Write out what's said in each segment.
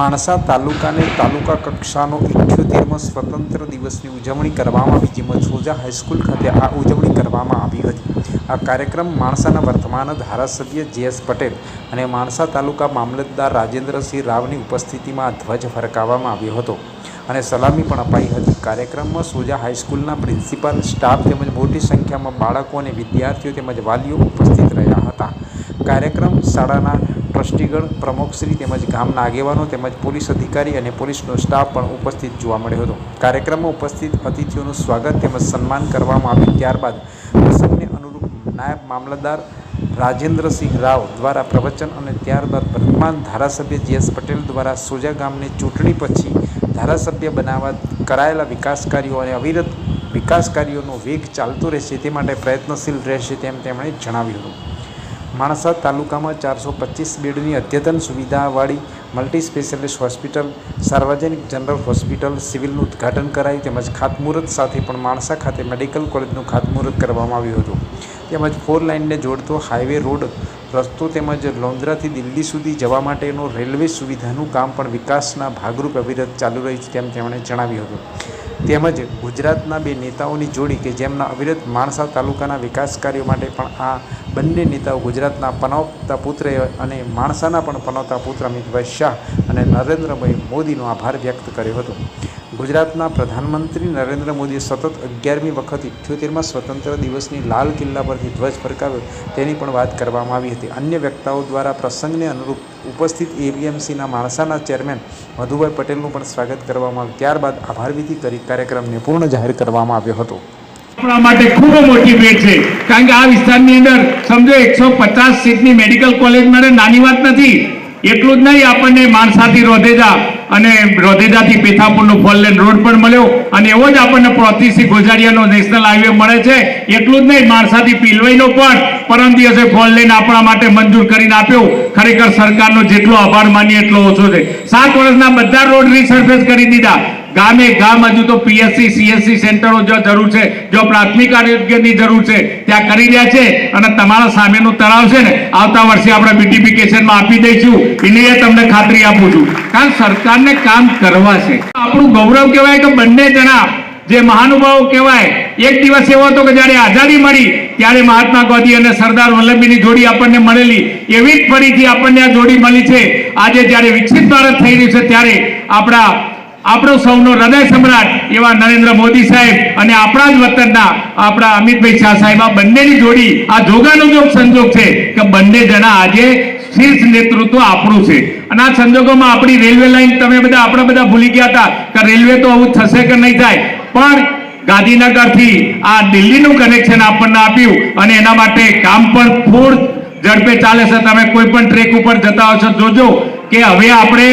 માણસા તાલુકાને તાલુકા કક્ષાનો ઇઠ્યોતેરમો સ્વતંત્ર દિવસની ઉજવણી કરવામાં આવી, જેમાં સોજા હાઈસ્કૂલ ખાતે આ ઉજવણી કરવામાં આવી હતી. આ કાર્યક્રમ માણસાના વર્તમાન ધારાસભ્ય જે એસ પટેલ અને માણસા તાલુકા મામલતદાર રાજેન્દ્રસિંહ રાવની ઉપસ્થિતિમાં ધ્વજ ફરકાવવામાં આવ્યો હતો અને સલામી પણ અપાઈ હતી. કાર્યક્રમમાં સોજા હાઈસ્કૂલના પ્રિન્સિપાલ, સ્ટાફ તેમજ મોટી સંખ્યામાં બાળકો અને વિદ્યાર્થીઓ તેમજ વાલીઓ ઉપસ્થિત રહ્યા હતા. કાર્યક્રમ શાળાના ટ્રસ્ટીગણ પ્રમુખશ્રી તેમજ ગામના આગેવાનો તેમજ પોલીસ અધિકારી અને પોલીસનો સ્ટાફ પણ ઉપસ્થિત જોવા મળ્યો હતો. કાર્યક્રમમાં ઉપસ્થિત અતિથિઓનું સ્વાગત તેમજ સન્માન કરવામાં આવ્યું. ત્યારબાદ પ્રસંગને અનુરૂપ નાયબ મામલતદાર રાજેન્દ્રસિંહ રાવ દ્વારા પ્રવચન અને ત્યારબાદ વર્તમાન ધારાસભ્ય જે એસ પટેલ દ્વારા સોજા ગામની ચૂંટણી પછી ધારાસભ્ય બનાવવા કરાયેલા વિકાસ કાર્યો અને અવિરત વિકાસ કાર્યોનો વેગ ચાલતો રહેશે તે માટે પ્રયત્નશીલ રહેશે તેમ તેમણે જણાવ્યું હતું. માણસા તાલુકામાં ચારસો પચીસ બેડની અદ્યતન સુવિધાવાળી મલ્ટી સ્પેશિયાલિસ્ટ હોસ્પિટલ, સાર્વજનિક જનરલ હોસ્પિટલ, સિવિલનું ઉદ્ઘાટન કરાયું તેમજ ખાતમુહૂર્ત સાથે પણ માણસા ખાતે મેડિકલ કોલેજનું ખાતમુહૂર્ત કરવામાં આવ્યું હતું. તેમજ ફોર લાઇનને જોડતો હાઈવે રોડ રસ્તો તેમજ લોન્દ્રાથી દિલ્હી સુધી જવા માટેનો રેલવે સુવિધાનું કામ પણ વિકાસના ભાગરૂપ અવિરત ચાલુ રહ્યું છે તેમ તેમણે જણાવ્યું હતું. તેમજ ગુજરાતના બે નેતાઓની જોડી કે જેમના અવિરત માણસા તાલુકાના વિકાસ કાર્યો માટે પણ આ બંને નેતાઓ ગુજરાતના પનવતા પુત્ર અને માણસાના પણ પનવતા પુત્ર અમિતભાઈ શાહ અને નરેન્દ્રભાઈ મોદીનો આભાર વ્યક્ત કર્યો હતો. ગુજરાતના પ્રધાનમંત્રી નરેન્દ્ર મોદીએ સતત અગિયારમી વખત ઇઠ્યોતેરમાં સ્વતંત્ર દિવસની લાલ કિલ્લા પરથી ધ્વજ ફરકાવ્યો. તેની પણ વાત કરવામાં આવી હતી. અન્ય વક્તાઓ દ્વારા પ્રસંગને અનુરૂપ ઉપસ્થિત એપીએમસીના માણસાના ચેરમેન મધુભાઈ પટેલનું પણ સ્વાગત કરવામાં આવ્યું. ત્યારબાદ આભારવિધિ કરી કાર્યક્રમને પૂર્ણ જાહેર કરવામાં આવ્યો હતો. આપણા માટે ખૂબ મોટી ભેટ છે. કારણ કે આ વિસ્તારની અંદર સમજો એકસો પચાસ સીટની મેડિકલ કોલેજ માટે નાની વાત નથી. એટલું જ નહીં, આપણને માણસાથી રોધેજા અને રોધેદાથી પેથાપુરનો ફોર લેન રોડ પણ મળ્યો અને એવો જ આપણને પ્રોતિસી ગોજારિયાનો નેશનલ હાઈવે મળે છે. એટલું જ નહીં, માણસાથી પીલવાઈનો પણ પરમ દિવસે ફોર લેન આપણા માટે મંજૂર કરીને આપ્યો. ખરેખર સરકારનો જેટલો આભાર માનીએ એટલો ઓછો છે. સાત વર્ષના બધા રોડ રીસર્ફેસ કરી દીધા. ગામે ગામ હજુ તો પીએસસી સીએસસી સેન્ટરો જો જરૂર છે. જો પ્રાથમિક આરોગ્યની જરૂર છે, ત્યાં કરી રહ્યા છે અને તમારા સામેનો તળાવ છે ને, આવતા વર્ષે આપણે બ્યુટિફિકેશનમાં આપી દઈશું. એની તમને ખાતરી આપું છું. કારણ સરકારને કામ કરવા છે. આપણું ગૌરવ કહેવાય કે બંને જણા, જે મહાનુભાવો કહેવાય, એક દિવસ એવો હતો કે જ્યારે આઝાદી મળી, ત્યારે મહાત્મા ગાંધી અને સરદાર વલ્લભીની જોડી આપણને મળેલી. એવી જ ફરીથી આપણને આ જોડી મળી છે. આજે જ્યારે વિકસિત ભારત થઈ રહ્યું છે, ત્યારે આપણા આપણો સૌનો હૃદય સમ્રાટ એવા નરેન્દ્ર મોદી સાહેબ અને આપણા જ વતનના આપણા અમિતભાઈ શાહ સાહેબ, આ બંનેની જોડી, આ જોગાનો જો સંજોગ છે કે બંને જણા આજે શીર્ષ નેતૃત્વ આપણું છે. અને આ સંજોગોમાં આપણી રેલવે લાઈન, તમે બધા આપણે બધા ભૂલી ગયા હતા કે રેલવે તો આવું થશે કે નહીં થાય. પણ ગાંધીનગરથી આ દિલ્હીનું કનેક્શન આપણને આપ્યું અને એના માટે કામ પણ ફૂલ ઝડપે ચાલે છે. તમે કોઈ પણ ટ્રેક ઉપર જતા હશો જોજો કે હવે આપણે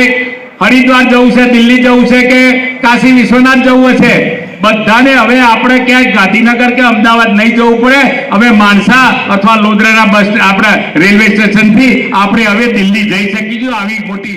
હરિદ્વાર જવું છે, દિલ્હી જવું છે કે કાશી વિશ્વનાથ જવું છે? બધાને હવે આપણે ક્યાંય ગાંધીનગર કે અમદાવાદ નહીં જવું પડે. હવે માણસા અથવા લોદરાના બસ, આપણે રેલવે સ્ટેશનથી આપણે હવે દિલ્હી જઈ શકીશું. આવી મોટી